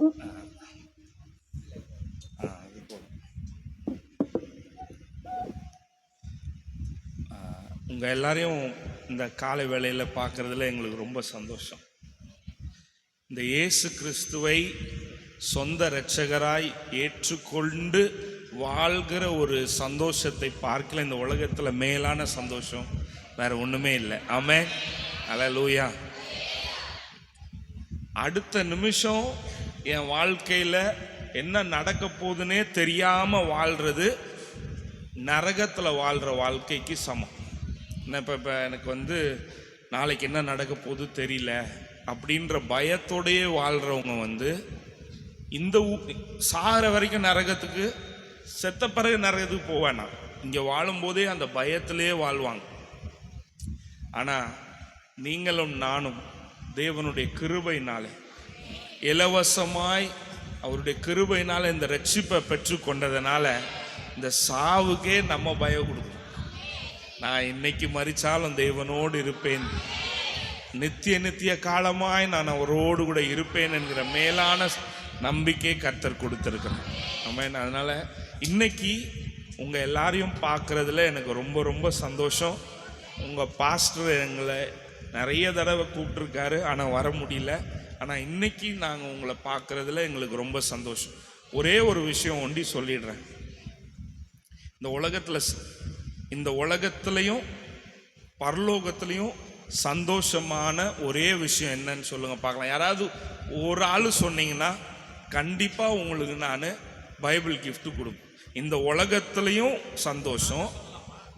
உங்கள் எல்லாரையும் இந்த காலை வேளையில் பார்க்கறதுல எங்களுக்கு ரொம்ப சந்தோஷம். இந்த இயேசு கிறிஸ்துவை சொந்த இரட்சகராய் ஏற்றுக்கொண்டு வாழ்கிற ஒரு சந்தோஷத்தை பார்க்கல. இந்த உலகத்தில் மேலான சந்தோஷம் வேற ஒன்றுமே இல்லை. ஆமே லூயா அடுத்த நிமிஷம் என் வாழ்க்கையில் என்ன நடக்க போகுதுன்னே தெரியாமல் வாழ்கிறது நரகத்தில் வாழ்கிற வாழ்க்கைக்கு சமம். என்ன இப்போ இப்போ எனக்கு வந்து நாளைக்கு என்ன நடக்க போகுது தெரியல. அப்படின்ற பயத்தோடையே வாழ்கிறவங்க வந்து இந்த ஊ- சாகிற வரைக்கும் நரகத்துக்கு செத்த பிறகு நரகத்துக்கு போவேண்ணா இங்கே வாழும்போதே அந்த பயத்திலே வாழ்வாங்க. ஆனால் நீங்களும் நானும் தேவனுடைய கிருபையினாலே இலவசமாய் அவருடைய கிருபையினால் இந்த ரட்சிப்பை பெற்று கொண்டதுனால இந்த சாவுக்கே நம்ம பயம் கொடுக்கணும். நான் இன்னைக்கு மறிச்சாலும் தெய்வனோடு இருப்பேன். நித்திய நித்திய காலமாய் நான் அவரோடு கூட இருப்பேன் என்கிற மேலான நம்பிக்கை கர்த்தர் கொடுத்துருக்கிறேன் நம்ம அதனால் இன்னைக்கு உங்கள் எல்லாரையும் பார்க்குறதுல எனக்கு ரொம்ப ரொம்ப சந்தோஷம். உங்கள் பாஸ்டர் எங்களை நிறைய தடவை கூப்பிட்டுருக்காரு ஆனால் வர முடியல. ஆனால் இன்னைக்கு நாங்கள் உங்களை பார்க்குறதுல எங்களுக்கு ரொம்ப சந்தோஷம். ஒரே ஒரு விஷயம் ஒண்டி சொல்லிடுறேன். இந்த உலகத்தில் இந்த உலகத்துலேயும் பரலோகத்துலேயும் சந்தோஷமான ஒரே விஷயம் என்னன்னு சொல்லுங்கள் பார்க்கலாம். யாராவது ஒரு ஆள் சொன்னீங்கன்னா கண்டிப்பாக உங்களுக்கு நான் பைபிள் கிஃப்ட்டு கொடுப்பேன். இந்த உலகத்துலேயும் சந்தோஷம்.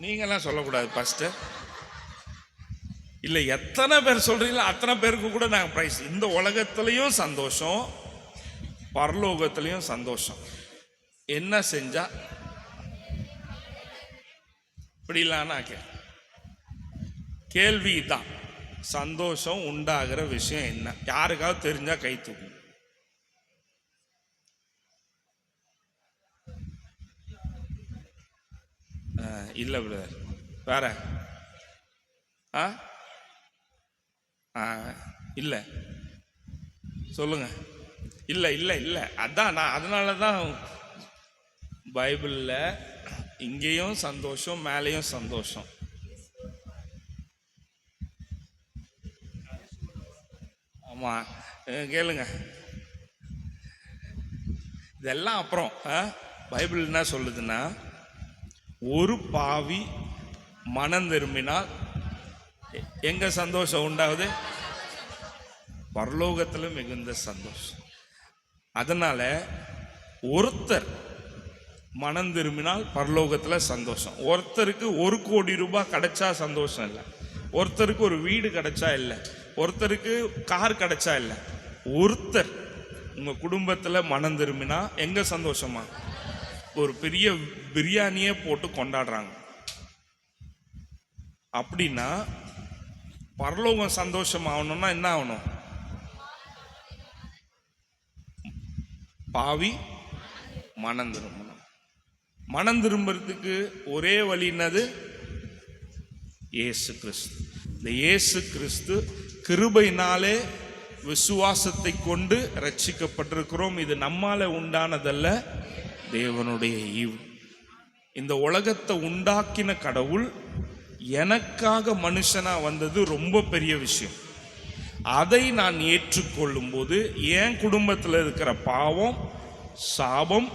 நீங்களாம் சொல்லக்கூடாது ஃபஸ்ட்டு இல்லை எத்தனை பேர் சொல்கிறீங்களோ அத்தனை பேருக்கு கூட நாங்கள் ப்ரைஸ் இந்த உலகத்துலேயும் சந்தோஷம் பரலோகத்துலேயும் சந்தோஷம். என்ன செஞ்சா? இப்படிலாம் நான் கே கேள்வி தான் சந்தோஷம் உண்டாகிற விஷயம் என்ன? யாருக்காவது தெரிஞ்சா கை தூக்கும் இல்லை பிரதர் வேற. ஆ? இல்லை. சொல்லுங்கள் இல்லை இல்லை இல்லை. அதான் நான் அதனால தான் பைபிளில் இங்கேயும் சந்தோஷம் மேலேயும் சந்தோஷம். ஆமாம் கேளுங்க. இதெல்லாம் அப்புறம் ஆ? பைபிள் என்ன சொல்லுதுன்னா ஒரு பாவி மனம் திரும்பினால் எங்க சந்தோஷம் உண்டாகுது? பரலோகத்தில் மிகுந்த சந்தோஷம். அதனால ஒருத்தர் மனம் திரும்பினால் பரலோகத்தில் சந்தோஷம். ஒருத்தருக்கு ஒரு கோடி ரூபாய் கிடைச்சா சந்தோஷம் இல்லை. ஒருத்தருக்கு ஒரு வீடு கிடைச்சா இல்லை. ஒருத்தருக்கு கார் கிடைச்சா இல்லை. ஒருத்தர் உங்கள் குடும்பத்தில் மனம் திரும்பினா எங்கே சந்தோஷமா? ஒரு பெரிய பிரியாணியே போட்டு கொண்டாடுறாங்க. அப்படின்னா பரலோகம் சந்தோஷம் ஆகணும்னா என்ன ஆகணும் பாவி மனம் திரும்பணும். மனம் திரும்புறதுக்கு ஒரே வழி என்னது? இயேசு கிறிஸ்து. இந்த இயேசு கிறிஸ்து கிருபையினாலே விசுவாசத்தை கொண்டு ரட்சிக்கப்பட்டிருக்கிறோம் இது நம்மால உண்டானதல்ல தேவனுடைய ஈவு. இந்த உலகத்தை உண்டாக்கின கடவுள் எனக்காக மனுஷனா வந்தது ரொம்ப பெரிய விஷயம். அதை நான் ஏற்றுக்கொள்ளும் போது என் குடும்பத்தில் இருக்கிற பாவம் சாபம்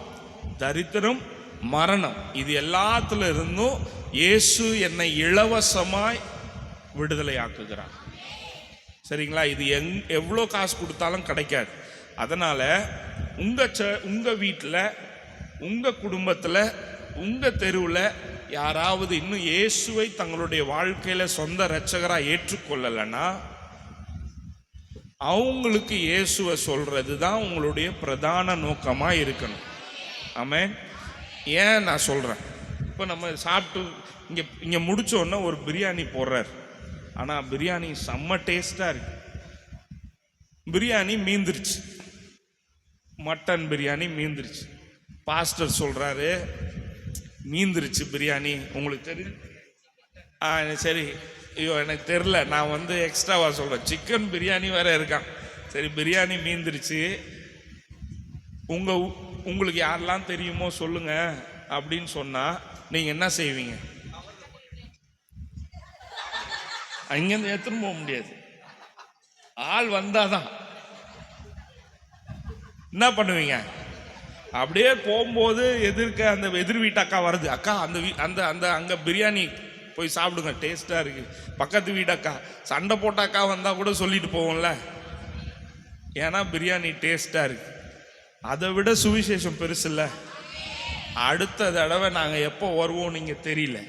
தரித்திரம் மரணம் இது எல்லாத்துல இருந்தும் இயேசு என்னை இலவசமாய் விடுதலை ஆக்குகிறார் சரிங்களா? இது எங் எவ்வளோ காசு கொடுத்தாலும் கிடைக்காது. அதனால் உங்கள் ச உங்கள் வீட்டில் உங்கள் குடும்பத்தில் உங்கள் தெருவில் யாராவது இன்னும் இயேசுவை தங்களுடைய வாழ்க்கையில சொந்த இரட்சகராக ஏற்றுக்கொள்ளலைன்னா அவங்களுக்கு இயேசுவை சொல்றது தான் உங்களுடைய பிரதான நோக்கமா இருக்கணும். ஆமென். ஏன் நான் சொல்றேன்? இப்போ நம்ம சாப்பிட்டு இங்கே இங்கே முடிச்ச ஒரு பிரியாணி போடுறாரு. ஆனால் பிரியாணி செம்ம டேஸ்ட்டாக இருக்கு. பிரியாணி மீந்துருச்சு. மட்டன் பிரியாணி மீந்துருச்சு. பாஸ்டர் சொல்கிறாரு மீந்துருச்சு பிரியாணி. உங்களுக்கு தெரியும்? ஆ சரி. ஐயோ எனக்கு தெரில. நான் வந்து எக்ஸ்ட்ராவாக சொல்கிறேன் சிக்கன் பிரியாணி வேற இருக்கான். சரி பிரியாணி மீந்துருச்சு. உங்கள் உங்களுக்கு யாரெல்லாம் தெரியுமோ சொல்லுங்க அப்படின்னு சொன்னால் நீங்கள் என்ன செய்வீங்க? அங்கேருந்து எடுத்துன்னு போக முடியாது. ஆள் வந்தாதான். என்ன பண்ணுவீங்க? அப்படியே போகும்போது எதிர்க்க அந்த எதிர் வீட்டு அக்கா வருது அக்கா அந்த வீ அந்த அந்த அங்கே பிரியாணி போய் சாப்பிடுங்க டேஸ்ட்டாக இருக்கு. பக்கத்து வீடு அக்கா. சண்டை போட்ட அக்கா வந்தால் கூட சொல்லிட்டு போவோம்ல. ஏன்னா பிரியாணி டேஸ்ட்டாக இருக்கு. அதை விட சுவிசேஷம் பெருசு இல்லை. அடுத்த தடவை நாங்கள் எப்போ வருவோம் நீங்கள் தெரியல.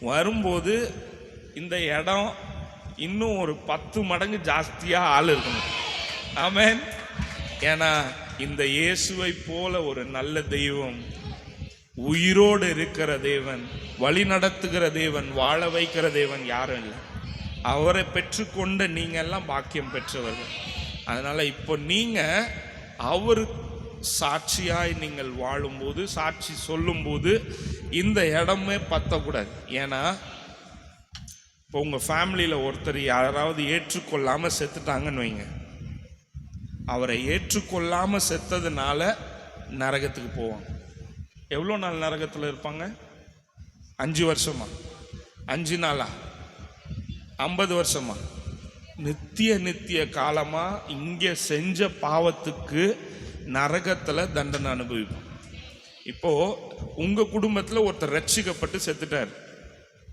வரும்போது இந்த இடம் இன்னும் ஒரு பத்து மடங்கு ஜாஸ்தியாக ஆள் இருக்கணும். ஆமேன். ஏன்னா இந்த இயேசுவை போல ஒரு நல்ல தெய்வம் உயிரோடு இருக்கிற தேவன் வழி நடத்துகிற தேவன் வாழ வைக்கிற தேவன் யாரும் இல்லை. அவரை பெற்றுக்கொண்ட நீங்கள் எல்லாம் பாக்கியம் பெற்றவர்கள். அதனால் இப்போ நீங்கள் அவர் சாட்சியாய் நீங்கள் வாழும்போது சாட்சி சொல்லும்போது இந்த இடமே பத்தக்கூடாது. ஏன்னா இப்போ உங்கள் ஃபேமிலியில் ஒருத்தர் யாராவது ஏற்றுக்கொள்ளாமல் செத்துட்டாங்கன்னு வைங்க. அவரை ஏற்றுக்கொள்ளாமல் செத்ததுனால நரகத்துக்கு போவாங்க. எவ்வளோ நாள் நரகத்தில் இருப்பாங்க? அஞ்சு வருஷமா? அஞ்சு நாளா? ஐம்பது வருஷமா? நித்திய நித்திய காலமாக இங்கே செஞ்ச பாவத்துக்கு நரகத்தில் தண்டனை அனுபவிப்போம் இப்போது உங்கள் குடும்பத்தில் ஒருத்தர் ரட்சிக்கப்பட்டு செத்துட்டார்.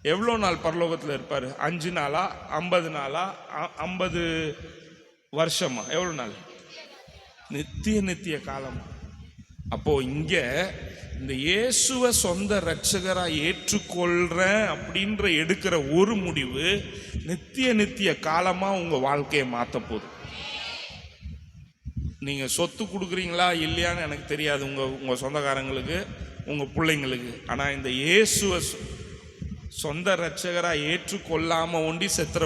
எவ்வளோ நாள் பரலோகத்தில் இருப்பார்? அஞ்சு நாளா? ஐம்பது நாளா? அ- ஐம்பது வருஷமா? எவ்வளோ நாள்? நித்திய நித்திய காலம்? அப்போ இங்க இந்த இயேசுவை சொந்த ரட்சகராக ஏற்றுக்கொள்றேன் அப்படின்ற எடுக்கிற ஒரு முடிவு நித்திய நித்திய காலமா உங்க வாழ்க்கையை மாற்ற போதும் நீங்க சொத்து கொடுக்குறீங்களா இல்லையான்னு எனக்கு தெரியாது உங்க உங்க சொந்தக்காரங்களுக்கு உங்க பிள்ளைங்களுக்கு. ஆனா இந்த இயேசுவை சொ- சொந்த ரட்சகராக ஏற்றுக்கொள்ளாம ஒண்டி செத்துற